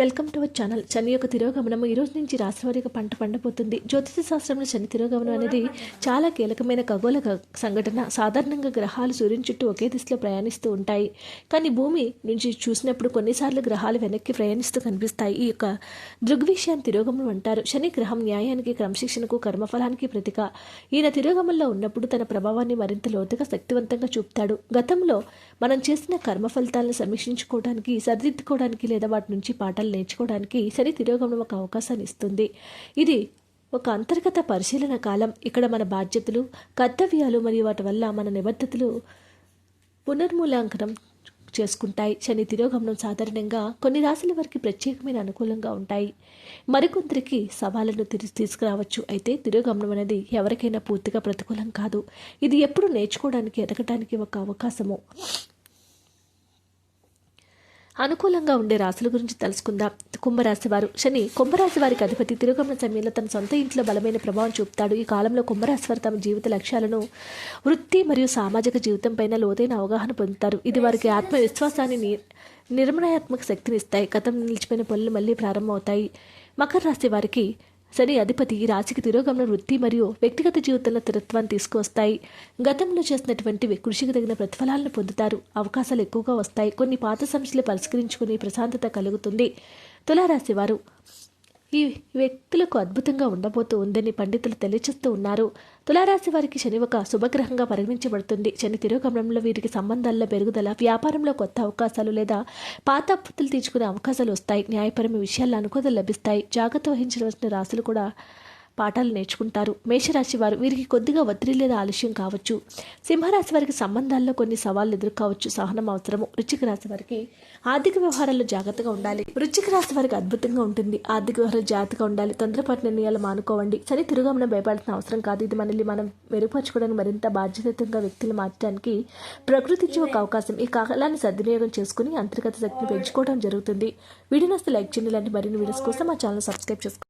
Welcome to our channel. శని యొక్క తిరోగమనం ఈ రోజు నుంచి రాశివారిగా పంట పండబోతుంది. జ్యోతిష శాస్త్రంలో శని తిరోగమనం అనేది చాలా కీలకమైన ఖగోళ సంఘటన. సాధారణంగా గ్రహాలు సూర్యుని చుట్టూ ఒకే దిశలో ప్రయాణిస్తూ ఉంటాయి. కానీ భూమి నుంచి చూసినప్పుడు కొన్నిసార్లు గ్రహాలు వెనక్కి ప్రయాణిస్తూ కనిపిస్తాయి. ఈ యొక్క దృగ్విషయాన్ని తిరోగమనం అంటారు. శని గ్రహం న్యాయానికి క్రమశిక్షణకు కర్మఫలానికి ప్రతిక. ఈయన తిరోగమంలో ఉన్నప్పుడు తన ప్రభావాన్ని మరింత లోతుగా శక్తివంతంగా చూపుతాడు. గతంలో మనం చేసిన కర్మ ఫలితాలను సమీక్షించుకోవడానికి సరిదిద్దుకోవడానికి లేదా వాటి నుంచి పాఠాలు నేర్చుకోవడానికి శని తిరోగమనం ఒక అవకాశాన్ని ఇస్తుంది. ఇది ఒక అంతర్గత పరిశీలన కాలం. ఇక్కడ మన బాధ్యతలు కర్తవ్యాలు మరియు వాటి వల్ల మన నిబద్ధతలు పునర్మూలాంకనం చేసుకుంటాయి. శని తిరోగమనం సాధారణంగా కొన్ని రాశుల వారికి ప్రత్యేకమైన అనుకూలంగా ఉంటాయి. మరికొందరికి సవాళ్ళను తిరిగి తీసుకురావచ్చు. అయితే తిరోగమనం అనేది ఎవరికైనా పూర్తిగా ప్రతికూలం కాదు. ఇది ఎప్పుడు నేర్చుకోవడానికి ఎదగటానికి ఒక అవకాశము. అనుకూలంగా ఉండే రాశుల గురించి తెలుసుకుందాం కుంభరాశి వారు శని కుంభరాశి వారికి అధిపతి తిరుగమన సమయంలో తన సొంత ఇంట్లో బలమైన ప్రభావం చూపుతాడు. ఈ కాలంలో కుంభరాశి వారు తమ జీవిత లక్ష్యాలను వృత్తి మరియు సామాజిక జీవితం పైన లోతైన అవగాహన పొందుతారు. ఇది వారికి ఆత్మవిశ్వాసాన్ని నిర్మణాత్మక శక్తిని ఇస్తాయి. గతం నిలిచిపోయిన పనులు మళ్ళీ ప్రారంభమవుతాయి. మకర రాశి వారికి శని అధిపతి ఈ రాశికి తిరోగమన వృత్తి మరియు వ్యక్తిగత జీవితంలో స్థిరత్వాన్ని తీసుకువస్తాయి. గతంలో చేసినటువంటి కృషికి తగిన ప్రతిఫలాలను పొందుతారు. అవకాశాలు ఎక్కువగా వస్తాయి. కొన్ని పాత సమస్యలు పరిష్కరించుకుని ప్రశాంతత కలుగుతుంది. తులారాశి వారు ఈ వ్యక్తులకు అద్భుతంగా ఉండబోతూ ఉందని పండితులు తెలియచేస్తూ ఉన్నారు. తులారాశి వారికి శని ఒక శుభగ్రహంగా పరిగణించబడుతుంది. శని తిరోగమనంలో వీరికి సంబంధాల్లో పెరుగుదల వ్యాపారంలో కొత్త అవకాశాలు లేదా పాత అప్పులు తీర్చుకునే అవకాశాలు వస్తాయి. న్యాయపరమైన విషయాల్లో అనుకూలత లభిస్తాయి. జాగ్రత్త వహించవలసిన రాశులు కూడా పాఠాలు నేర్చుకుంటారు. మేషరాశి వారు వీరికి కొద్దిగా ఒత్తిడి లేదా ఆలస్యం కావచ్చు. సింహరాశి వారికి సంబంధాల్లో కొన్ని సవాళ్ళు ఎదుర్కోవచ్చు. సహనం అవసరము. వృచ్చిక రాశి వారికి ఆర్థిక వ్యవహారాల్లో జాగ్రత్తగా ఉండాలి. వృచ్చిక రాశి వారికి అద్భుతంగా ఉంటుంది. ఆర్థిక వ్యవహారాలు జాగ్రత్తగా ఉండాలి. తొందరపాటు నిర్ణయాలు మానుకోవండి. సరే తిరుగమనం భయపడాల్సిన అవసరం కాదు. ఇది మనల్ని మనం మెరుగుపరచుకోవడానికి మరింత బాధ్యతగా వ్యక్తులు మార్చడానికి ప్రకృతి ఇచ్చే ఒక అవకాశం. ఈ కాలాన్ని సద్వినియోగం చేసుకుని అంతర్గత శక్తిని పెంచుకోవడం జరుగుతుంది. వీడియోని లైక్ చేయండి. ఇలాంటి మరిన్ని వీడియోస్ కోసం మా ఛానల్ సబ్స్క్రైబ్ చేసుకోండి.